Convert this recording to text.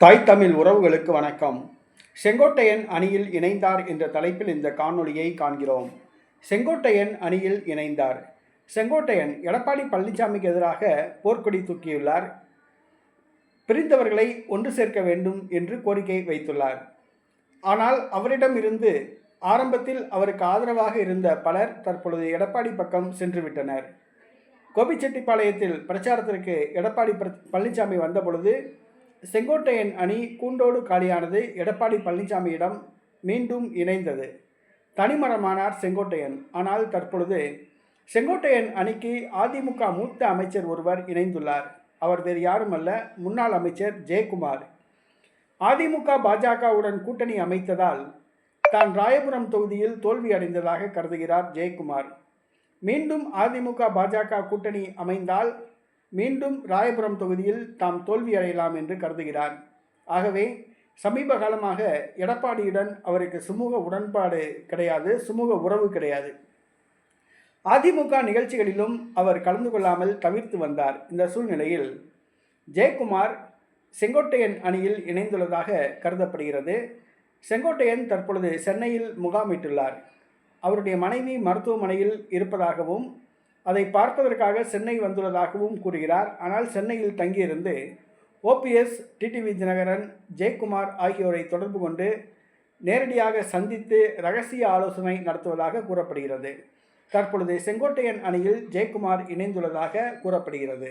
தாய் தமிழ் உறவுகளுக்கு வணக்கம். செங்கோட்டையன் அணியில் இணைந்தார் என்ற தலைப்பில் இந்த காணொளியை காண்கிறோம். செங்கோட்டையன் அணியில் இணைந்தார். செங்கோட்டையன் எடப்பாடி பழனிசாமிக்கு எதிராக போர்க்கொடி தூக்கியுள்ளார். பிரிந்தவர்களை ஒன்று சேர்க்க வேண்டும் என்று கோரிக்கை வைத்துள்ளார். ஆனால் அவரிடம் இருந்து ஆரம்பத்தில் அவருக்கு ஆதரவாக இருந்த பலர் தற்பொழுது எடப்பாடி பக்கம் சென்றுவிட்டனர் கோபிச்செட்டிப்பாளையத்தில் பிரச்சாரத்திற்கு எடப்பாடி பழனிசாமி வந்தபொழுது செங்கோட்டையன் அணி கூண்டோடு காலியானது எடப்பாடி பழனிசாமியிடம் மீண்டும் இணைந்தது. தனிமரமானார் செங்கோட்டையன். ஆனால் தற்பொழுது செங்கோட்டையன் அணிக்கு அதிமுக மூத்த அமைச்சர் ஒருவர் இணைந்துள்ளார். அவர் வேறு யாருமல்ல முன்னாள் அமைச்சர் ஜெயக்குமார். அதிமுக பாஜகவுடன் கூட்டணி அமைத்ததால் தான் ராயபுரம் தொகுதியில் தோல்வி அடைந்ததாக கருதுகிறார் ஜெயக்குமார். மீண்டும் அதிமுக பாஜக கூட்டணி அமைந்தால் மீண்டும் ராயபுரம் தொகுதியில் தாம் தோல்வி அடையலாம் என்று கருதுகிறார். ஆகவே சமீப காலமாக எடப்பாடியுடன் அவருக்கு சுமூக உடன்பாடு கிடையாது சுமூக உறவு கிடையாது. அதிமுக நிகழ்ச்சிகளிலும் அவர் கலந்து கொள்ளாமல் தவிர்த்து வந்தார். இந்த சூழ்நிலையில் ஜெயக்குமார் செங்கோட்டையன் அணியில் இணைந்துள்ளதாக கருதப்படுகிறது. செங்கோட்டையன் தற்பொழுது சென்னையில் முகாமிட்டுள்ளார். அவருடைய மனைவி மருத்துவமனையில் இருப்பதாகவும் அதை பார்ப்பதற்காக சென்னை வந்துள்ளதாகவும் கூறுகிறார். ஆனால் சென்னையில் தங்கியிருந்து ஓபிஎஸ் டிடிவி தினகரன் ஜெயக்குமார் ஆகியோரை தொடர்பு கொண்டு நேரடியாக சந்தித்து ரகசிய ஆலோசனை நடத்துவதாக கூறப்படுகிறது. தற்பொழுது செங்கோட்டையன் அணியில் ஜெயக்குமார் இணைந்துள்ளதாக கூறப்படுகிறது.